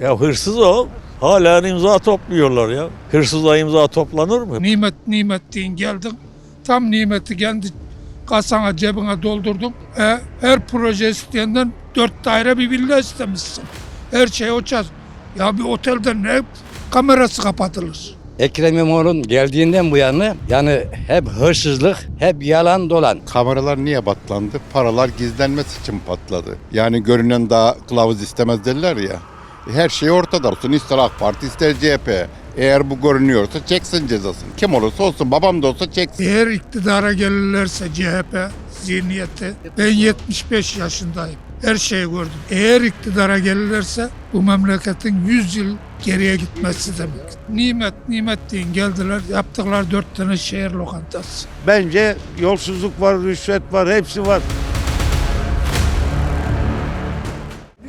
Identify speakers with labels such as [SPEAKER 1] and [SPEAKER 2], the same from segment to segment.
[SPEAKER 1] Ya hırsız o. Hala imza topluyorlar ya. Hırsızla imza toplanır mı?
[SPEAKER 2] Nimet nimet deyin geldin. Tam nimeti kendi kasana cebine doldurdun. E, her proje isteyenden dört daire bir villa istemişsin. Her şey uçar. Ya bir otelde ne kamerası kapatılır.
[SPEAKER 3] Ekrem İmamoğlu'nun geldiğinden bu yana yani hep hırsızlık, hep yalan dolan.
[SPEAKER 4] Kameralar niye patlandı? Paralar gizlenmesi için patladı. Yani görünen daha kılavuz istemez derler ya. Her şey ortada olsun. İster AK Parti ister CHP. Eğer bu görünüyorsa çeksin cezasını. Kim olursa olsun babam da olsa çeksin.
[SPEAKER 2] Eğer iktidara gelirlerse CHP zihniyeti ben 75 yaşındayım. Her şeyi gördüm. Eğer iktidara gelirlerse bu memleketin 100 yıl geriye gitmesi demek. Nimet nimet deyin geldiler yaptılar dört tane şehir lokantası.
[SPEAKER 5] Bence yolsuzluk var, rüşvet var, hepsi var.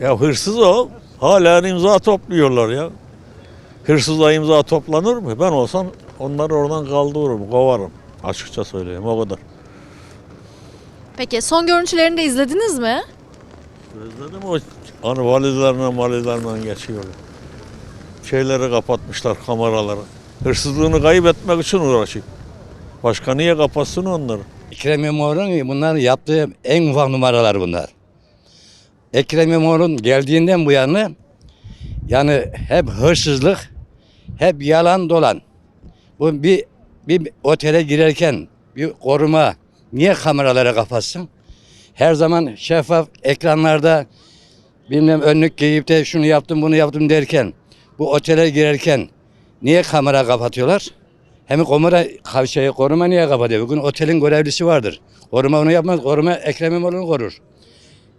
[SPEAKER 1] Ya hırsız o. Hala imza topluyorlar ya. Hırsızla imza toplanır mı? Ben olsam onları oradan kaldırırım, kovarım. Açıkça söyleyeyim o kadar.
[SPEAKER 6] Peki son görüntülerini de izlediniz mi?
[SPEAKER 1] Özledim o hani valizlerle valizlerle geçiyorlar. Şeyleri kapatmışlar kameraları. Hırsızlığını kaybetmek için uğraşıyor. Başka niye kapatsın onları?
[SPEAKER 3] Ekrem İmamoğlu'nun bunların yaptığı en ufak numaralar bunlar. Ekrem İmamoğlu'nun geldiğinden bu yana yani hep hırsızlık, hep yalan dolan. Bu bir bir otele girerken bir koruma niye kameralara kapatsın? Her zaman şeffaf ekranlarda bilmem önlük giyip de şunu yaptım bunu yaptım derken bu otele girerken niye kamera kapatıyorlar? Hem koruma, şey, koruma niye kapatıyor? Bugün otelin görevlisi vardır. Koruma onu yapmaz. Koruma Ekrem İmamoğlu'nu korur.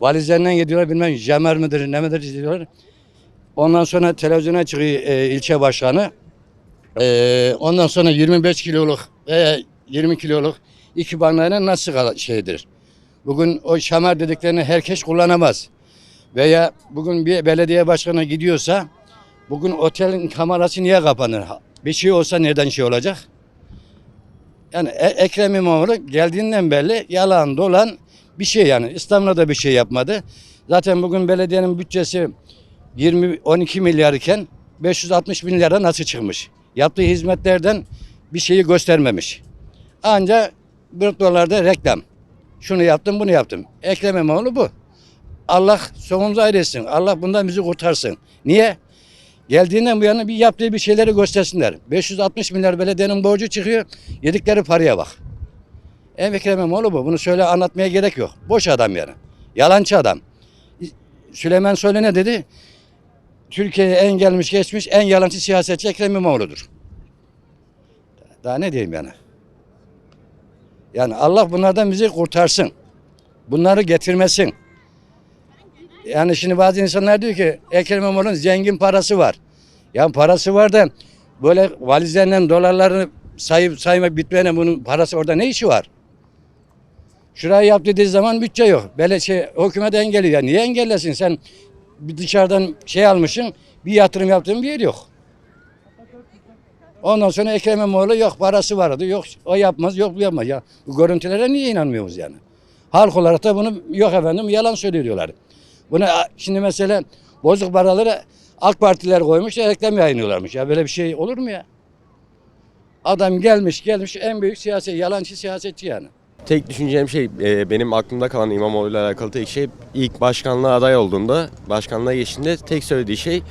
[SPEAKER 3] Valizlerinden gidiyorlar bilmem jamer midir ne midir diyorlar. Ondan sonra televizyona çıkıyor e, ilçe başkanı. E, ondan sonra 25 kiloluk veya 20 kiloluk iki bankayla nasıl şeydir? Bugün o şamer dediklerini herkes kullanamaz. Veya bugün bir belediye başkanı gidiyorsa bugün otelin kamerası niye kapanır? Bir şey olsa neden şey olacak? Yani E- Ekrem İmamoğlu geldiğinden belli yalan dolan bir şey yani. İstanbul'da da bir şey yapmadı. Zaten bugün belediyenin bütçesi 20 12 milyar iken 560 bin lira nasıl çıkmış? Yaptığı hizmetlerden bir şeyi göstermemiş. Ancak dolarda reklam. Şunu yaptım, bunu yaptım. Ekrem İmamoğlu bu. Allah sonumuzu ayırsın. Allah bundan bizi kurtarsın. Niye? Geldiğinden bu yana bir yaptığı bir şeyleri göstersinler. 560 milyar belediyenin borcu çıkıyor. Yedikleri paraya bak. En Ekrem İmamoğlu bu. Bunu söyle anlatmaya gerek yok. Boş adam yani. Yalancı adam. Süleyman Soylu ne dedi? Türkiye'ye en gelmiş geçmiş en yalancı siyasetçi Ekrem İmamoğlu'dur. Daha ne diyeyim yani? Yani Allah bunlardan bizi kurtarsın. Bunları getirmesin. Yani şimdi bazı insanlar diyor ki Ekrem İmamoğlu'nun zengin parası var. Ya parası var da böyle valizlerinden dolarlarını sayıp sayma bitmeyene bunun parası orada ne işi var? Şurayı yap dediği zaman bütçe yok. Böyle şey hükümet engelliyor. Ya niye engellesin sen bir dışarıdan şey almışsın bir yatırım yaptığın bir yer yok. Ondan sonra Ekrem İmamoğlu yok parası vardı yok o yapmaz yok bu yapmaz. Ya bu görüntülere niye inanmıyoruz yani? Halk olarak da bunu yok efendim yalan söylüyorlar. Bunu şimdi mesela bozuk paraları AK Partiler koymuş reklam yayınlıyorlarmış. Ya böyle bir şey olur mu ya? Adam gelmiş gelmiş en büyük siyaset yalancı siyasetçi yani.
[SPEAKER 7] Tek düşüneceğim şey e, benim aklımda kalan İmamoğlu ile alakalı tek şey ilk başkanlığa aday olduğunda başkanlığa geçtiğinde tek söylediği şey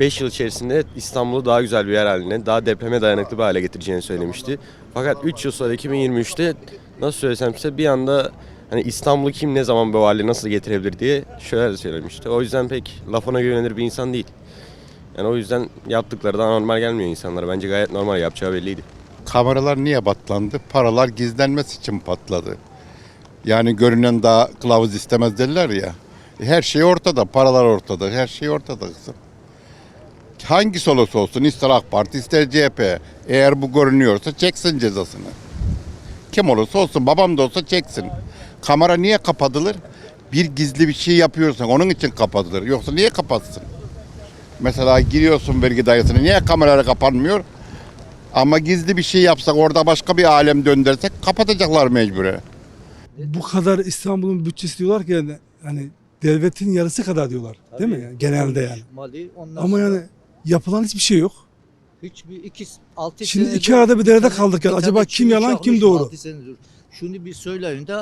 [SPEAKER 7] 5 yıl içerisinde İstanbul'u daha güzel bir yer haline, daha depreme dayanıklı bir hale getireceğini söylemişti. Fakat 3 yıl sonra 2023'te nasıl söylesem size bir anda hani İstanbul'u kim ne zaman bu hale nasıl getirebilir diye şöyle söylemişti. O yüzden pek lafına güvenilir bir insan değil. Yani o yüzden yaptıkları da normal gelmiyor insanlara. Bence gayet normal yapacağı belliydi.
[SPEAKER 4] Kameralar niye patlandı? Paralar gizlenmesi için patladı. Yani görünen daha kılavuz istemez derler ya. Her şey ortada, paralar ortada, her şey ortada kızım. Hangisi olursa olsun ister AK Parti ister CHP. Eğer bu görünüyorsa çeksin cezasını. Kim olursa olsun babam da olsa çeksin. Kamera niye kapatılır? Bir gizli bir şey yapıyorsan onun için kapatılır. Yoksa niye kapatsın? Mesela giriyorsun vergi dairesine niye kameralar kapanmıyor? Ama gizli bir şey yapsak orada başka bir alem döndürsek kapatacaklar mecburen.
[SPEAKER 8] bu kadar İstanbul'un bütçesi diyorlar ki yani, yani devletin yarısı kadar diyorlar. Değil mi? Yani genelde yani.
[SPEAKER 9] Mali, ondan
[SPEAKER 8] Ama
[SPEAKER 9] sonra
[SPEAKER 8] yani yapılan hiçbir şey yok.
[SPEAKER 9] hiçbir iki, altı
[SPEAKER 8] Şimdi
[SPEAKER 9] senedir
[SPEAKER 8] iki arada bir derede kaldık yani. Acaba kim yalan, kim doğru?
[SPEAKER 9] Şunu bir söyleyin de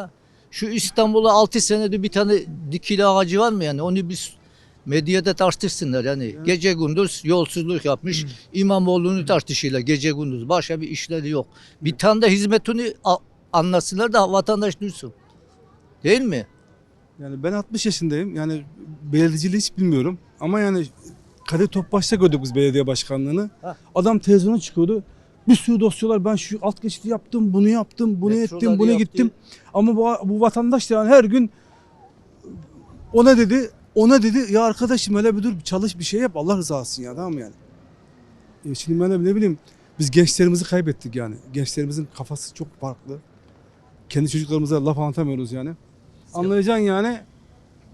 [SPEAKER 9] şu İstanbul'a 6 senedir bir tane dikili ağacı var mı yani onu bir medyada tartışsınlar yani. Gece gündüz yolsuzluk yapmış. İmamoğlu'nu tartışıyorlar gece gündüz. Başka bir işleri yok. Bir tane de hizmetini anlasınlar da vatandaş duysun. Değil mi?
[SPEAKER 8] Yani ben 60 yaşındayım. Yani belediyeciliği hiç bilmiyorum. Ama yani Kadir Topbaş'ta gördük biz belediye başkanlığını.
[SPEAKER 9] Hah.
[SPEAKER 8] Adam televizyona çıkıyordu. Bir sürü dosyalar ben şu alt geçidi yaptım, bunu yaptım, bunu
[SPEAKER 9] Metroları
[SPEAKER 8] ettim, bunu
[SPEAKER 9] yaptı.
[SPEAKER 8] gittim. Ama bu, bu vatandaş da yani her gün ona dedi, ona dedi ya arkadaşım hele bir dur çalış bir şey yap Allah rızası için ya tamam yani. E şimdi ben de ne bileyim biz gençlerimizi kaybettik yani. Gençlerimizin kafası çok farklı. Kendi çocuklarımıza laf anlatamıyoruz yani. Anlayacaksın yani.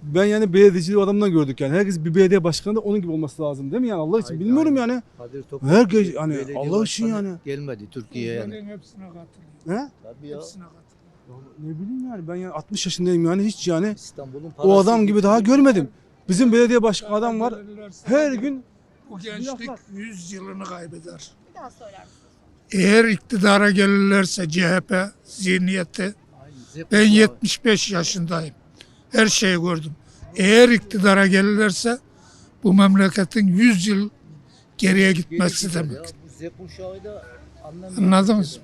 [SPEAKER 8] Ben yani belediyeciliği adamdan gördük yani. Herkes bir belediye başkanı da onun gibi olması lazım değil mi yani Allah için?
[SPEAKER 9] Aynen,
[SPEAKER 8] Bilmiyorum yani.
[SPEAKER 9] Kadir Topbaş
[SPEAKER 8] Herkes hani
[SPEAKER 9] belediye
[SPEAKER 8] Allah için
[SPEAKER 9] başkanı
[SPEAKER 8] yani.
[SPEAKER 9] Gelmedi Türkiye'ye yani.
[SPEAKER 2] Hepsine katılıyor.
[SPEAKER 8] He?
[SPEAKER 9] Tabii ya.
[SPEAKER 2] Hepsine katılıyor.
[SPEAKER 8] Ne bileyim yani ben yani 60 yaşındayım yani hiç yani
[SPEAKER 9] İstanbul'un
[SPEAKER 8] o adam gibi daha görmedim. Bizim belediye başkanı adam var. Her gün
[SPEAKER 2] bu gençlik
[SPEAKER 8] laflar.
[SPEAKER 2] 100 yılını kaybeder.
[SPEAKER 6] Bir daha söyler misiniz?
[SPEAKER 2] Eğer iktidara gelirlerse CHP zihniyeti ben 75 yaşındayım. Her şeyi gördüm. Eğer iktidara gelirlerse bu memleketin 100 yıl geriye gitmesi demek.
[SPEAKER 9] Bu Z kuşağı da anlamıyor.
[SPEAKER 2] Anladınız mı?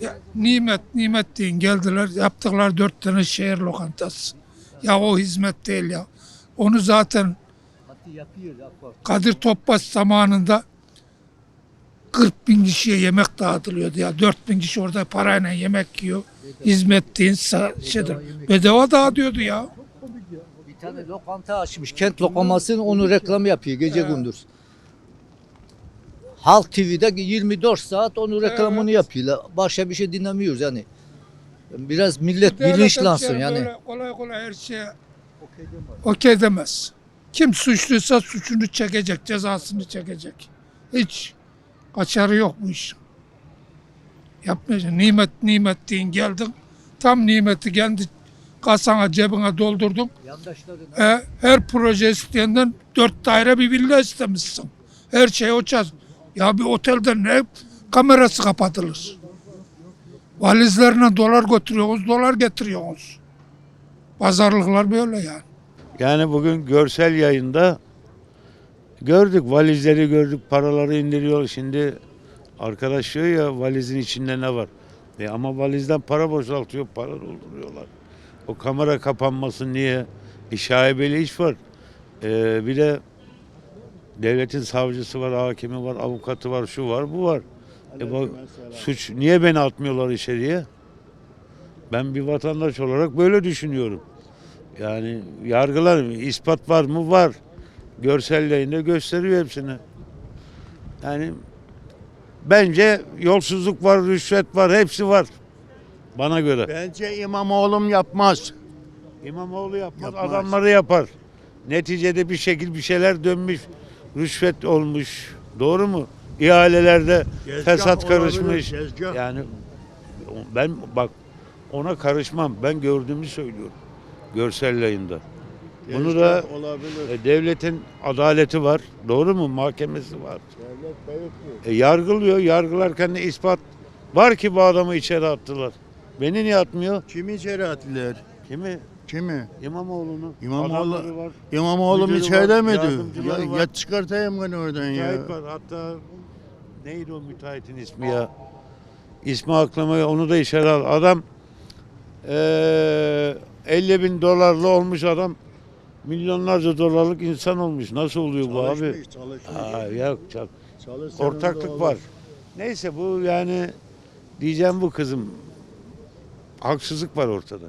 [SPEAKER 2] Ya, nimet nimet deyin geldiler yaptılar dört tane şehir lokantası. Ya o hizmet değil ya. Onu zaten. Kadir Topbaş zamanında 40 bin kişiye yemek dağıtılıyordu ya. 4 bin kişi orada parayla yemek yiyor. Hizmet deyin şeydir. Bedava dağıtıyordu ya.
[SPEAKER 9] Bir tane lokanta açmış. Kent lokamasının onu reklam yapıyor gece gündüz. Halk TV'de 24 saat onu reklamını yapıyorlar. Başka bir şey dinlemiyoruz yani. Biraz millet
[SPEAKER 2] Devlet
[SPEAKER 9] bilinçlansın
[SPEAKER 2] hemşerim
[SPEAKER 9] yani.
[SPEAKER 2] böyle kolay kolay her şeye okey demez. Kim suçluysa suçunu çekecek, cezasını çekecek. Hiç kaçarı yok bu iş. Yapmayacaksın. Nimet nimet deyin geldin. Tam nimeti kendi kasana cebine doldurdun. E, her proje isteyenden dört daire bir villa istemişsin. Her şey uçar. Ya bir otelde ne kamerası kapatılır. Valizlerine dolar götürüyorsunuz, dolar getiriyorsunuz. Pazarlıklar böyle yani.
[SPEAKER 5] Yani bugün görsel yayında gördük valizleri gördük paraları indiriyor. Şimdi arkadaş diyor ya valizin içinde ne var? E ama valizden para boşaltıyor para dolduruyorlar. O kamera kapanması niye? E şaibeli iş var. E, bir de devletin savcısı var, hakimi var, avukatı var, şu var, bu var. E bu suç niye beni atmıyorlar içeriye? Ben bir vatandaş olarak böyle düşünüyorum. Yani yargılar ispat var mı? Var. Görsel yayında gösteriyor hepsini. Yani bence yolsuzluk var, rüşvet var, hepsi var. Bana göre.
[SPEAKER 4] Bence İmamoğlu'm yapmaz.
[SPEAKER 5] İmamoğlu yapmaz,
[SPEAKER 4] Yapmaz.
[SPEAKER 5] adamları yapar. Neticede bir şekil bir şeyler dönmüş, rüşvet olmuş. Doğru mu? İhalelerde fesat karışmış. Yani ben bak ona karışmam. Ben gördüğümü söylüyorum. Görsel yayında. Bunu da
[SPEAKER 4] olabilir.
[SPEAKER 5] e, devletin adaleti var. Doğru mu? Mahkemesi var. E, yargılıyor. Yargılarken de ispat var ki bu adamı içeri attılar. Beni niye atmıyor?
[SPEAKER 4] Kimi içeri attılar?
[SPEAKER 5] Kimi?
[SPEAKER 4] Kimi?
[SPEAKER 5] İmamoğlu'nu.
[SPEAKER 4] İmamoğlu-
[SPEAKER 5] Adamları var.
[SPEAKER 4] İmamoğlu'm
[SPEAKER 5] Müdürü
[SPEAKER 4] içeride
[SPEAKER 5] var,
[SPEAKER 4] miydi?
[SPEAKER 5] yardımcıları
[SPEAKER 4] Ya,
[SPEAKER 5] var.
[SPEAKER 4] ya çıkartayım beni oradan ya.
[SPEAKER 5] Müteahhit var. Hatta neydi o müteahhitin ismi ya? İsmi aklıma onu da içeri al. Adam eee 50 bin dolarlı olmuş adam. Milyonlarca dolarlık insan olmuş. Nasıl oluyor bu abi?
[SPEAKER 4] Çalışmış, çalışmış.
[SPEAKER 5] Aa, yok çok.
[SPEAKER 4] Çalışsanız da
[SPEAKER 5] Ortaklık
[SPEAKER 4] olur.
[SPEAKER 5] var. Neyse bu yani diyeceğim bu kızım. Haksızlık var ortada.